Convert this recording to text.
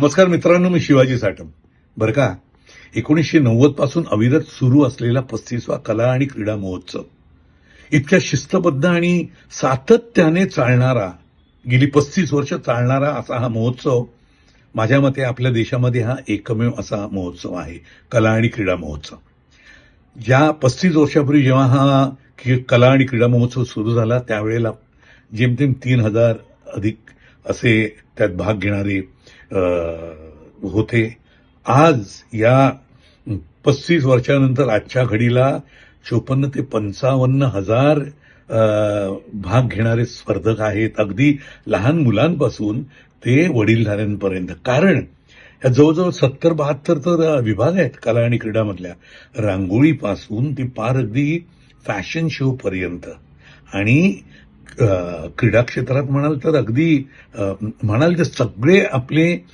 नमस्कार मित्रांनो मी शिवाजी साटम बरं का? एकोणीसशे नव्वदपासून अविरत सुरू असलेला पस्तीसवा कला आणि क्रीडा महोत्सव. इतक्या शिस्तबद्ध आणि सातत्याने चालणारा गेली पस्तीस वर्ष चालणारा असा हा महोत्सव माझ्या मते आपल्या देशामध्ये हा एकमेव असा महोत्सव आहे कला आणि क्रीडा महोत्सव. ज्या पस्तीस वर्षापूर्वी जेव्हा हा कला आणि क्रीडा महोत्सव सुरू झाला त्यावेळेला जेमतेम तीन हजार अधिक असे त्यात भाग घेणारे होते. आज या पस्तीस वर्षानंतर आजच्या घडीला चोपन्न ते पंचावन्न हजार भाग घेणारे स्पर्धक आहेत. अगदी लहान मुलांपासून ते वडीलधाऱ्यांपर्यंत. कारण या जवळजवळ सत्तर बहात्तर तर विभाग आहेत कला आणि क्रीडामधल्या. रांगोळीपासून ते पार अगदी फॅशन शो पर्यंत. आणि क्रीडा क्षेत्रात म्हणाल तर अगदी म्हणाल तर सगळे आपले